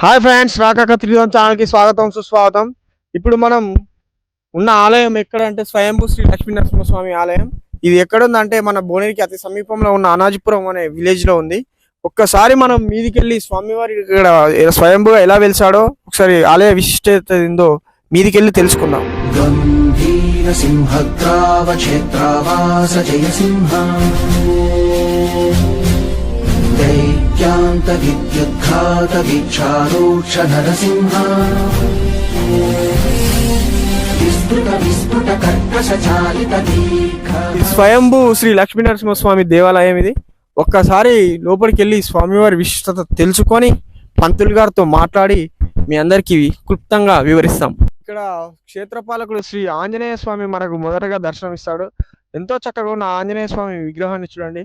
Hi friends రాకాక త్రిధం ఛానల్కి స్వాగతం సుస్వాగతం. ఇప్పుడు మనం ఉన్న ఆలయం ఎక్కడ అంటే స్వయంభూ శ్రీ లక్ష్మీ నరసింహస్వామి ఆలయం. ఇది ఎక్కడుందంటే మన బోనేరికి అతి సమీపంలో ఉన్న అనాజిపురం అనే విలేజ్లో ఉంది. ఒక్కసారి మనం మీదికి వెళ్ళి స్వామివారి ఇక్కడ స్వయంభూగా ఎలా వెలిసాడో ఒకసారి ఆలయ విశిష్టత ఏందో మీదికి వెళ్ళి తెలుసుకుందాం नरसिंह विस्फुट विस्फुट कर्कशचालित दीर्घ ఈ స్వయంభూ శ్రీ లక్ష్మీ నరసింహస్వామి దేవాలయం ఇది ఒక్కసారి లోపలికి వెళ్ళి స్వామివారి విశిష్టత తెలుసుకొని పంతులు గారితో మాట్లాడి మీ అందరికీ క్లుప్తంగా వివరిస్తాం ఇక్కడ క్షేత్రపాలకుడు శ్రీ ఆంజనేయ స్వామి మనకు మొదటగా దర్శనమిస్తాడు ఎంతో చక్కగా ఉన్న ఆంజనేయ స్వామి విగ్రహాన్ని చూడండి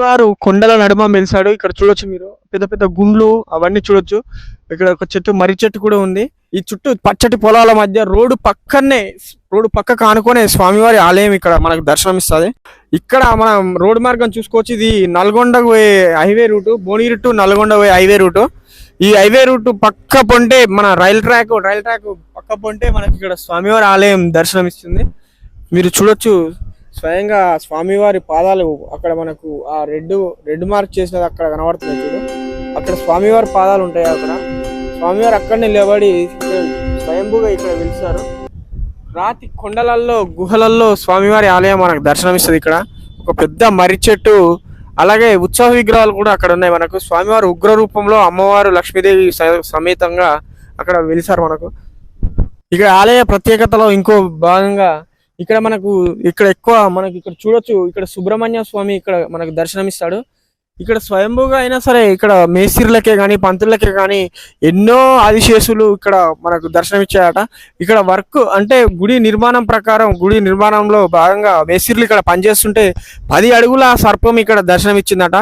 వారు కొండల నడుమ మెలిసాడు. ఇక్కడ చూడొచ్చు మీరు. పెద్ద పెద్ద గుండ్లు అవన్నీ చూడొచ్చు. ఇక్కడ ఒక చెట్టు మర్రి చెట్టు కూడా ఉంది. ఈ చుట్టూ పచ్చటి పొలాల మధ్య రోడ్డు పక్కనే రోడ్డు పక్కకు ఆనుకునే స్వామివారి ఆలయం ఇక్కడ మనకు దర్శనమిస్తుంది. ఇక్కడ మనం రోడ్డు మార్గం చూసుకోవచ్చు. ఇది నల్గొండకు పోయే highway route Bhuvanagiri to Nalgonda పోయే హైవే రూట్. ఈ హైవే రూట్ పక్క పొంటే మన రైల్ ట్రాక్ రైల్ ట్రాక్ పక్క పొంటే మనకి ఇక్కడ స్వామివారి ఆలయం దర్శనమిస్తుంది. మీరు చూడొచ్చు స్వయంగా స్వామివారి పాదాలు అక్కడ మనకు ఆ రెడ్ రెడ్ మార్క్ చేసినది అక్కడ కనబడుతుంది చూడు. అక్కడ స్వామివారి పాదాలు ఉంటాయి అక్కడ. స్వామివారు అక్కడనే నిలబడి స్వయంభూగా ఇక్కడ వెలిసారు. రాతి కొండలల్లో గుహలల్లో స్వామివారి ఆలయం మనకు దర్శనమిస్తుంది ఇక్కడ. ఒక పెద్ద మర్రి చెట్టు అలాగే ఉత్సవ విగ్రహాలు కూడా అక్కడ ఉన్నాయి మనకు. స్వామివారు ఉగ్ర రూపంలో అమ్మవారు లక్ష్మీదేవి స- సమేతంగా అక్కడ వెలిసారు మనకు. ఇక్కడ ఆలయ ప్రత్యేకతలో ఇంకో భాగంగా ఇక్కడ మనకు ఇక్కడ ఎక్కువ మనకి ఇక్కడ చూడొచ్చు. ఇక్కడ సుబ్రహ్మణ్య స్వామి ఇక్కడ మనకు దర్శనమిస్తాడు. ఇక్కడ స్వయంభూగా అయినా సరే ఇక్కడ మేస్త్రీలకే కానీ పంతులకే కానీ ఎన్నో ఆదిశేషులు ఇక్కడ మనకు దర్శనమిచ్చాయట. ఇక్కడ వర్క్ అంటే గుడి నిర్మాణం ప్రకారం గుడి నిర్మాణంలో భాగంగా మేస్త్రిలు ఇక్కడ పనిచేస్తుంటే పది అడుగుల సర్పం ఇక్కడ దర్శనమిచ్చిందట.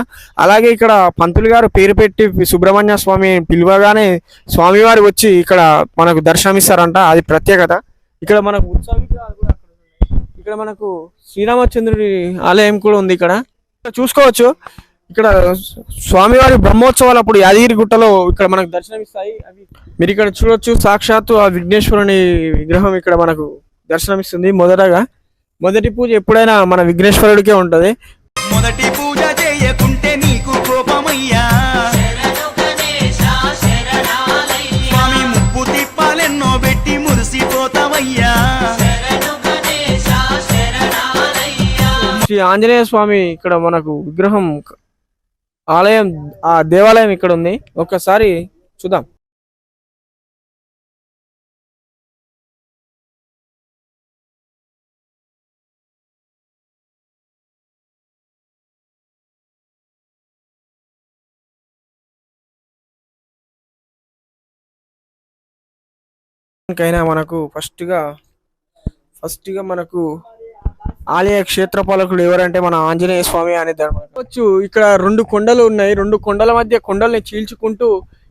అలాగే ఇక్కడ పంతులు గారు పేరు పెట్టి సుబ్రహ్మణ్య స్వామి పిలువగానే స్వామివారు వచ్చి ఇక్కడ మనకు దర్శనమిస్తారంట. అది ప్రత్యేకత. ఇక్కడ మనకు ఉత్సవ ఇక్కడ మనకు శ్రీరామచంద్రుడి ఆలయం కూడా ఉంది ఇక్కడ ఇక్కడ. చూసుకోవచ్చు. ఇక్కడ స్వామివారి బ్రహ్మోత్సవాలు అప్పుడు యాదగిరి గుట్టలో ఇక్కడ మనకు దర్శనమిస్తాయి. అవి మీరు ఇక్కడ చూడొచ్చు. సాక్షాత్తు ఆ విఘ్నేశ్వరుని విగ్రహం ఇక్కడ మనకు దర్శనమిస్తుంది మొదటగా. మొదటి పూజ ఎప్పుడైనా మన విఘ్నేశ్వరుడికే ఉంటది. మొదటి పూజ చేయకుంటే నీకు కోపమయ్యా. స్వామి ముప్పు తిప్పాలెన్నో పెట్టి మురిసిపోతావయ్యా. శ్రీ ఆంజనేయ స్వామి ఇక్కడ మనకు విగ్రహం ఆలయం ఆ దేవాలయం ఇక్కడ ఉంది ఒక్కసారి చూద్దాం. కైనా మనకు ఫస్ట్గా ఫస్ట్గా మనకు ఆలయ క్షేత్రపాలకుడు ఎవరంటే మన ఆంజనేయ స్వామి అనే వచ్చు. ఇక్కడ రెండు కొండలు ఉన్నాయి. రెండు కొండల మధ్య కొండల్ని చీల్చుకుంటూ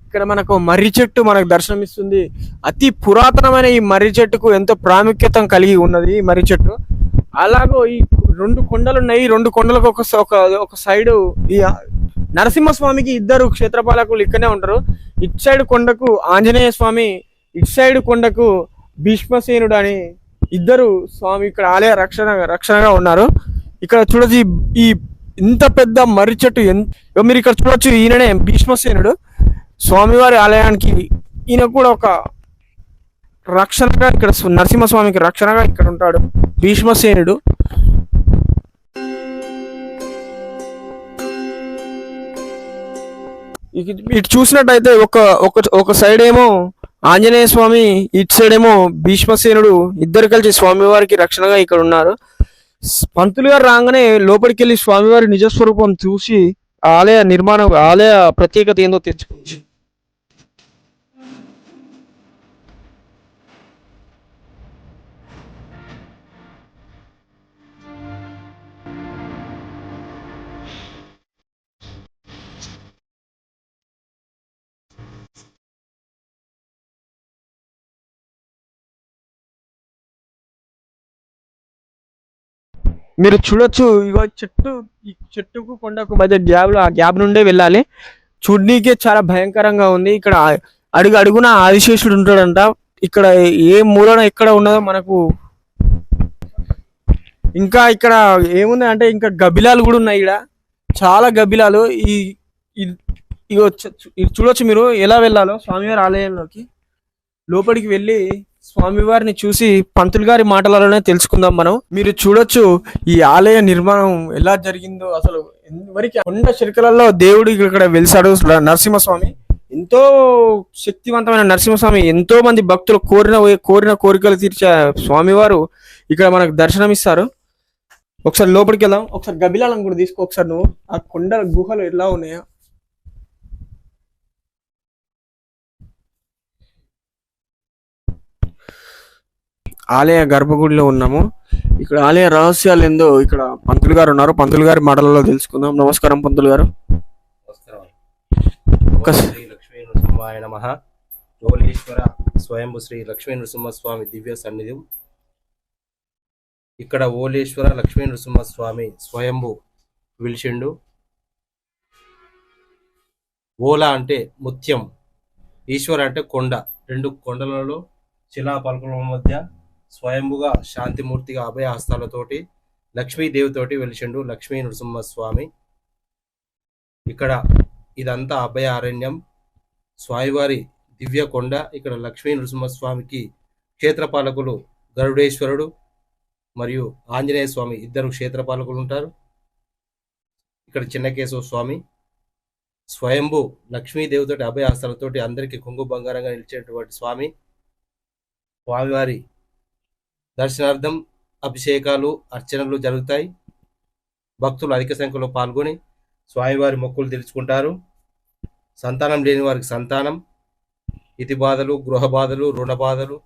ఇక్కడ మనకు మర్రి చెట్టు మనకు దర్శనమిస్తుంది అతి పురాతనమైన ఈ మర్రి చెట్టుకు ఎంతో ప్రాముఖ్యత కలిగి ఉన్నది ఈ మర్రి చెట్టు. అలాగో ఈ రెండు కొండలు ఉన్నాయి. ఈ రెండు కొండలకు ఒక ఒక సైడు ఈ ఈ నరసింహస్వామికి ఇద్దరు క్షేత్రపాలకులు ఇక్కడనే ఉంటారు. ఇటు సైడ్ కొండకు ఆంజనేయ స్వామి ఇటు సైడ్ కొండకు భీష్మసేనుడు అని ఇద్దరు స్వామి ఇక్కడ ఆలయ రక్షణ రక్షణగా ఉన్నారు. ఇక్కడ చూడొచ్చు ఈ- ఇంత పెద్ద మర్రి చెట్టు ఎన్- మీరు ఇక్కడ చూడొచ్చు ఈయననే భీష్మసేనుడు. స్వామివారి ఆలయానికి ఈయన కూడా ఒక రక్షణగా ఇక్కడ నరసింహస్వామికి రక్షణగా ఇక్కడ ఉంటాడు భీష్మసేనుడు. ఇటు చూసినట్టయితే ఒక ఒక ఒక సైడ్ ఏమో ఆంజనేయ స్వామి ఇటు సైడ్ ఏమో భీష్మసేనుడు ఇద్దరు కలిసి స్వామివారికి రక్షణగా ఇక్కడ ఉన్నారు. పంతులు గారు రాగానే లోపలికి వెళ్ళి స్వామివారి నిజస్వరూపం చూసి ఆలయ నిర్మాణం ఆలయ ప్రత్యేకత ఏందో తెచ్చుకోవచ్చు మీరు చూడొచ్చు ఇగో చెట్టు ఈ చెట్టుకు కొండకు మధ్య గ్యాప్ ఆ గ్యాబ్ నుండే వెళ్ళాలి. చూడనీకే చాలా భయంకరంగా ఉంది. ఇక్కడ అడుగు అడుగున ఆదిశేషుడు ఉంటాడంట. ఇక్కడ ఏ మూలన ఎక్కడ ఉన్నదో మనకు ఇంకా ఇక్కడ ఏముంది అంటే ఇంకా గబిలాలు కూడా ఉన్నాయి ఇక్కడ చాలా గబిలాలు. ఈ ఇగో ఇది చూడొచ్చు మీరు ఎలా వెళ్ళాలో స్వామివారి ఆలయంలోకి. లోపలికి వెళ్ళి స్వామివారిని చూసి పంతులు గారి మాటలలోనే తెలుసుకుందాం మనం. మీరు చూడొచ్చు ఈ ఆలయ నిర్మాణం ఎలా జరిగిందో అసలు వరకు కొండ శిల్కలలో దేవుడు ఇక్కడ వెలిసాడు నరసింహస్వామి. ఎంతో శక్తివంతమైన నరసింహస్వామి ఎంతో మంది భక్తులు కోరిన కోరిన కోరికలు తీర్చే స్వామివారు ఇక్కడ మనకు దర్శనం ఇస్తారు ఒకసారి లోపలికి వెళ్దాం. ఒకసారి గబిలాలను కూడా తీసుకో. ఒకసారి నువ్వు. ఆ కొండ గుహలు ఎలా ఉన్నాయో. ఆలయ గర్భగుడిలో ఉన్నాము. ఇక్కడ ఆలయ రహస్యాలు ఏందో ఇక్కడ పంతులు గారు ఉన్నారు. పంతులు గారి మాటలలో తెలుసుకుందాం. నమస్కారం పంతులు గారు. శ్రీ లక్ష్మీ నృసింహాయ నమ. జోలీశ్వర స్వయంభు శ్రీ లక్ష్మీ నృసింహస్వామి దివ్య సన్నిధి. ఇక్కడ ఓలేశ్వర లక్ష్మీ నృసింహస్వామి స్వయంభు విలిచిండు ఓలా అంటే ముత్యం ఈశ్వర అంటే కొండ రెండు కొండలలో శిలా పలకల మధ్య స్వయంభుగా శాంతిమూర్తిగా అభయ హస్తాలతోటి లక్ష్మీదేవితోటి వెలిచిండు లక్ష్మీ నృసింహస్వామి. ఇక్కడ ఇదంతా అభయ అరణ్యం స్వామివారి దివ్య కొండ ఇక్కడ లక్ష్మీ నృసింహస్వామికి క్షేత్రపాలకులు గరుడేశ్వరుడు మరియు ఆంజనేయ స్వామి ఇద్దరు క్షేత్రపాలకులు ఉంటారు. ఇక్కడ చిన్నకేశవ స్వామి. స్వయంభు లక్ష్మీదేవితోటి అభయహస్తాలతోటి అందరికీ కొంగు బంగారంగా నిలిచేటువంటి స్వామి. స్వామివారి దర్శనార్థం అభిషేకాలు అర్చనలు జరుగుతాయి. భక్తులు అధిక సంఖ్యలో పాల్గొని స్వామివారి మొక్కులు తెలుసుకుంటారు సంతానం లేని వారికి సంతానం ఇతి బాధలు గృహ బాధలు రుణ బాధలు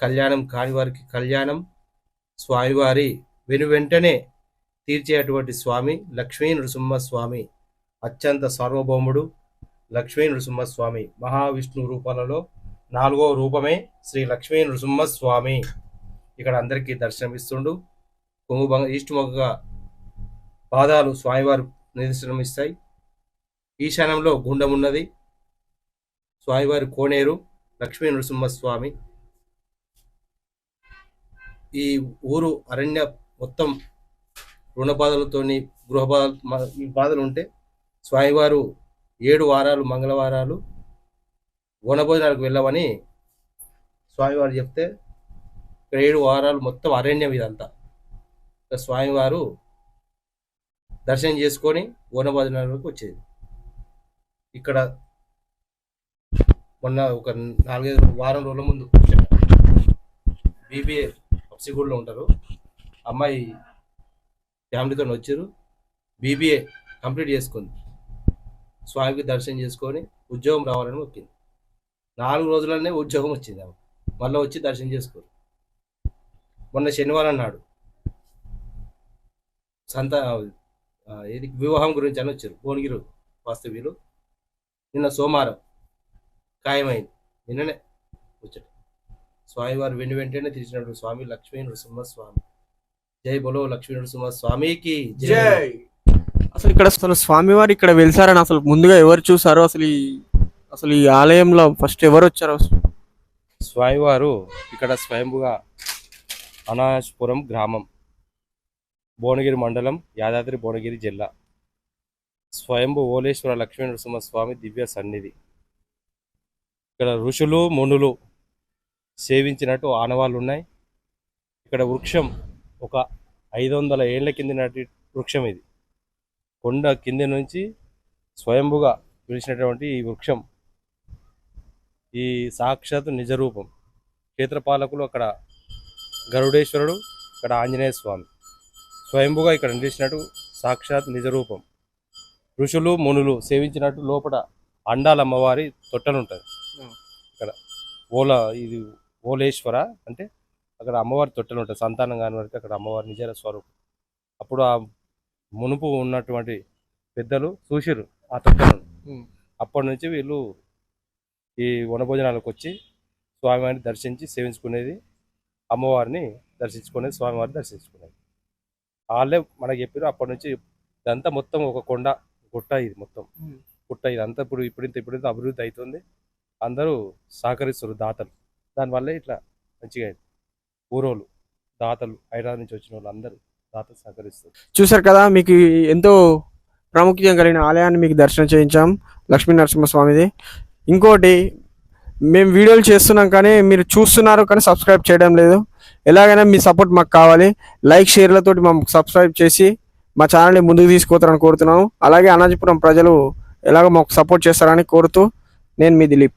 కళ్యాణం కాని వారికి కళ్యాణం. స్వామివారి వెను వెంటనే తీర్చేటువంటి స్వామి లక్ష్మీ నృసింహస్వామి అత్యంత సార్వభౌముడు లక్ష్మీ నృసింహస్వామి. మహావిష్ణు రూపాలలో నాలుగో రూపమే శ్రీ లక్ష్మీ నృసింహస్వామి. ఇక్కడ అందరికీ దర్శనమిస్తుండు. కొంగు బంగ మొగ్గగా పాదాలు స్వామివారు నిదర్శనమిస్తాయి. ఈశాన్యంలో గుండం ఉన్నది స్వామివారి కోనేరు లక్ష్మీ నృసింహస్వామి. ఈ ఊరు అరణ్య మొత్తం రుణ బాధలతోని గృహ ఈ బాధలు ఉంటే స్వామివారు ఏడు వారాలు మంగళవారాలు వనభోజనాలకు వెళ్ళవని స్వామివారు చెప్తే ఏడు వారాలు మొత్తం అరణ్యం ఇదంతా. స్వామివారు దర్శనం చేసుకొని వరకు వచ్చేది. ఇక్కడ మొన్న ఒక నాలుగైదు వారం రోజుల ముందు బీబీఏ పప్సిగూడలో ఉంటారు. అమ్మాయి ఫ్యామిలీతో వచ్చారు. బీబీఏ కంప్లీట్ చేసుకుంది. స్వామికి దర్శనం చేసుకొని ఉద్యోగం రావాలని మొక్కింది నాలుగు రోజులనే ఉద్యోగం వచ్చింది ఆమె. మళ్ళీ వచ్చి దర్శనం చేసుకోరు. మొన్న శనివారం నాడు సంత ఏది? వివాహం గురించి అని వచ్చారు. భువనగిరి వాస్తవ్యులు. నిన్న సోమవారం ఖాయమైంది. నిన్ననే వచ్చాడు స్వామివారు వెను వెంటనే తీర్చినటువంటి స్వామి లక్ష్మీ నరసింహ స్వామి జై బలో లక్ష్మీ నరసింహ స్వామికి జై. అసలు ఇక్కడ అసలు స్వామివారు ఇక్కడ వెలిసారని అసలు ముందుగా ఎవరు చూసారో? అసలు ఈ అసలు ఈ ఆలయంలో ఫస్ట్ ఎవరు వచ్చారో? స్వామివారు ఇక్కడ స్వయంభుగా అనాశపురం గ్రామం భువనగిరి మండలం యాదాద్రి భువనగిరి జిల్లా. స్వయంభు ఓలేశ్వర లక్ష్మీ నరసింహస్వామి దివ్య సన్నిధి. ఇక్కడ ఋషులు మునులు సేవించినట్టు ఆనవాళ్ళు ఉన్నాయి ఇక్కడ వృక్షం ఒక ఐదు వందల ఏళ్ళ కింద నాటి వృక్షం ఇది. కొండ కింద నుంచి స్వయంభుగా పిలిచినటువంటి ఈ వృక్షం ఈ సాక్షాత్ నిజరూపం. క్షేత్రపాలకులు అక్కడ గరుడేశ్వరుడు ఇక్కడ ఆంజనేయ స్వామి. స్వయంభుగా ఇక్కడ నిలిచినట్టు సాక్షాత్ నిజరూపం. ఋషులు మునులు సేవించినట్టు లోపల అండాల అమ్మవారి తొట్టలు ఉంటుంది ఇక్కడ ఓల ఇది ఓలేశ్వర అంటే అక్కడ అమ్మవారి తొట్టెలు ఉంటాయి సంతానం కాని వారికి అక్కడ అమ్మవారి నిజ స్వరూపం. అప్పుడు ఆ మునుపు ఉన్నటువంటి పెద్దలు చూసిర్రు ఆ తొట్టెలను. అప్పటి నుంచి వీళ్ళు ఈ వనభోజనాలకు వచ్చి స్వామివారిని దర్శించి సేవించుకునేది అమ్మవారిని దర్శించుకునేది స్వామివారిని దర్శించుకునేది. వాళ్ళే మనకి చెప్పారు అప్పటి నుంచి ఇదంతా మొత్తం ఒక కొండ గుట్ట ఇది మొత్తం. గుట్ట ఇదంతా ఇప్పుడు ఇప్పుడింత ఇప్పుడింత అభివృద్ధి అవుతుంది అందరూ సహకరిస్తారు దాతలు. దానివల్లే ఇట్లా మంచిగా ఊరోళ్ళు దాతలు హైదరాబాద్ నుంచి వచ్చిన వాళ్ళు అందరూ దాతలు సహకరిస్తారు చూశారు కదా మీకు ఎంతో ప్రాముఖ్యం కలిగిన ఆలయాన్ని మీకు దర్శనం చేయించాం లక్ష్మీ నరసింహస్వామిది. ఇంకోటి మేము వీడియోలు చేస్తున్నాం కానీ మీరు చూస్తున్నారు కానీ సబ్స్క్రైబ్ చేయడం లేదు. ఎలాగైనా మీ సపోర్ట్ మాకు కావాలి. లైక్ షేర్లతోటి మాకు సబ్స్క్రైబ్ చేసి మా ఛానల్ని ముందుకు తీసుకుపోతారని కోరుతున్నాము. అలాగే అనాజపురం ప్రజలు ఎలాగో మాకు సపోర్ట్ చేస్తారని కోరుతూ నేను మీ దిలీప్.